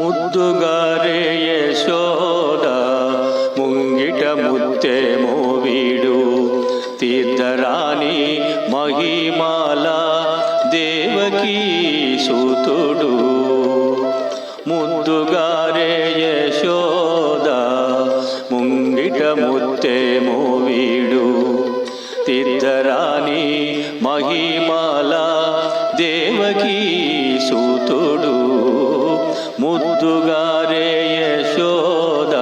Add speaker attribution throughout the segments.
Speaker 1: ముద్దుగారే యశోద ముంగిట ముత్తే వీడు తీర్థరాణి మహిమాల దేవకీ సూతుడు. ముద్దుగారే యశోద ముంగిట ముత్తేమో ముద్దుగారే యశోద.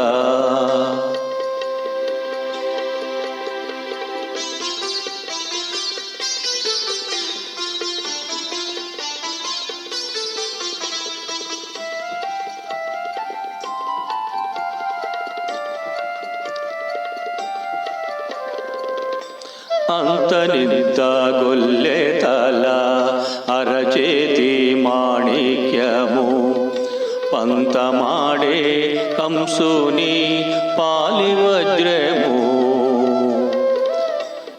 Speaker 1: అంతనింత గొల్లె తల అరచేతి మాణిక్యము పంతమాడే కంసుని పాలివజ్రము.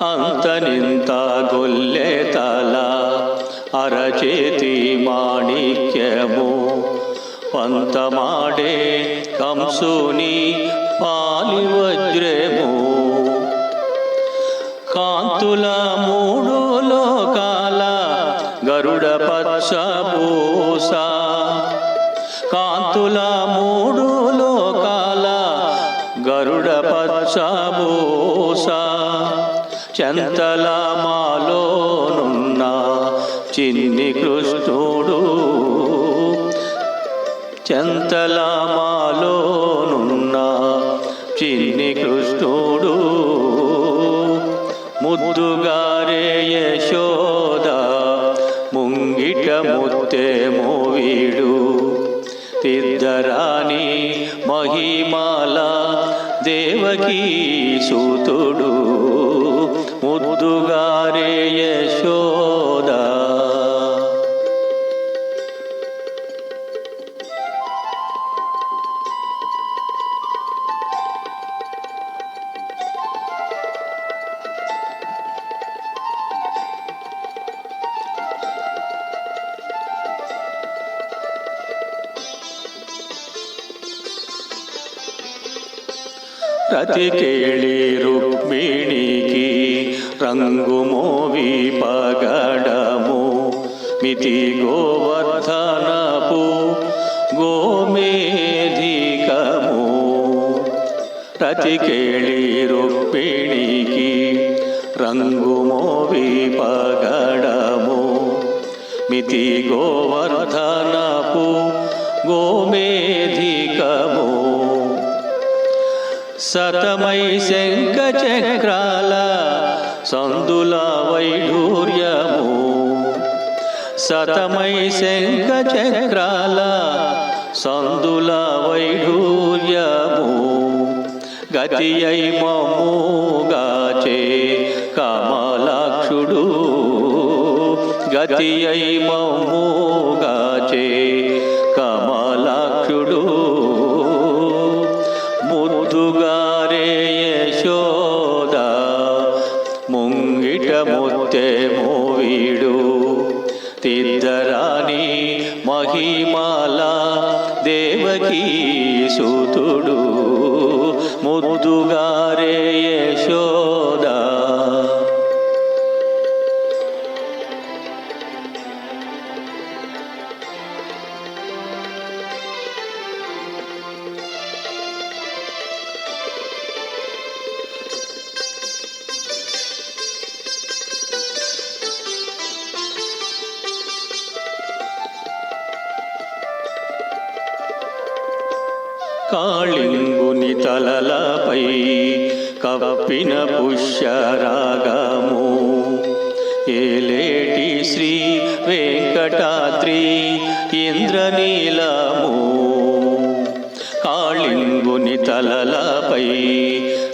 Speaker 1: అంతనింత గొల్లే తల అరచేతి మాణిక్యము. పంతమాడే కంసుని పాలివజ్రము. కాంతుల మూడు లోకాల గరుడ పచ్చ పూస పాతుల మూడు లోకాల గరుడ పచ్చబూస చెంతల మాలోనున్న చిన్ని కృష్ణుడు. చెంతల మాలోనున్న తిద్దరాని మహిమాల దేవకీ సూతుడు. ముద్దుగా रति केली रंगु मोवी पगड़मो मिति गोवर्धनपु गोमेधिकमु रति की रंगु मोवी पगड़मो मिति गोवर्धनपु गोमेधि సతమై శంఖ చక్రాల సందుల వైఢూర్యము. సతమై శంఖ చక్రాల సందుల వైఢూర్యము. గతి అయి మమ్ముగాచే కమలాక్షుడు గతి అయి మమ్ముగాచే ముత్తేమో వీడు. తిద్దరాని మహిమాల దేవకీ సూతుడు. ముద్దుగారే యశో కాళింగుని తలలపై కప్పిన పుష్యరాగము. ఏలేటి శ్రీ వెంకటాద్రి ఇంద్రనీలము. కాళింగుని తలలపై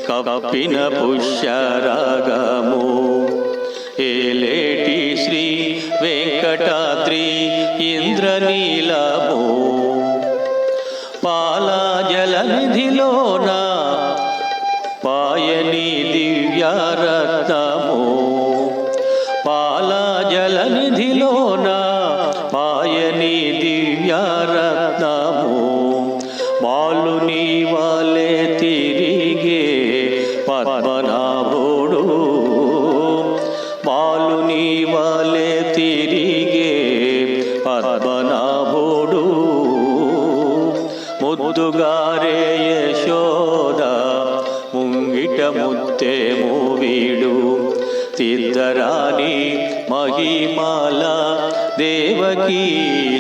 Speaker 1: కప్పిన పుష్యరాగము. ఏలేటి శ్రీ వెంకటాద్రి ఇంద్రనీలము. సన్నిధిలోన పాయని దివ్యారత్నము పాలాజలనిధిలోన పాయని దివ్యారత్నము మాలు నీ వాలే ముద్దుగారే యశోద ముంగిట ముత్తే మూవీడు తిద్దరాని మహిమాల దేవకీ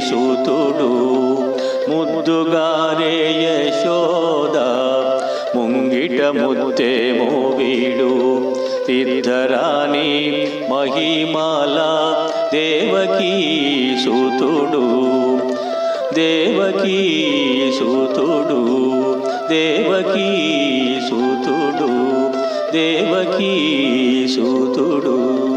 Speaker 1: సూతుడు ముద్దుగారే యశోద ముంగిట ముత్తే మూవీడు తిద్దరాని మహిమాల దేవకీ సూతుడు దేవకీ సూతుడు దేవకీ సూతుడు దేవకీ సూతుడు.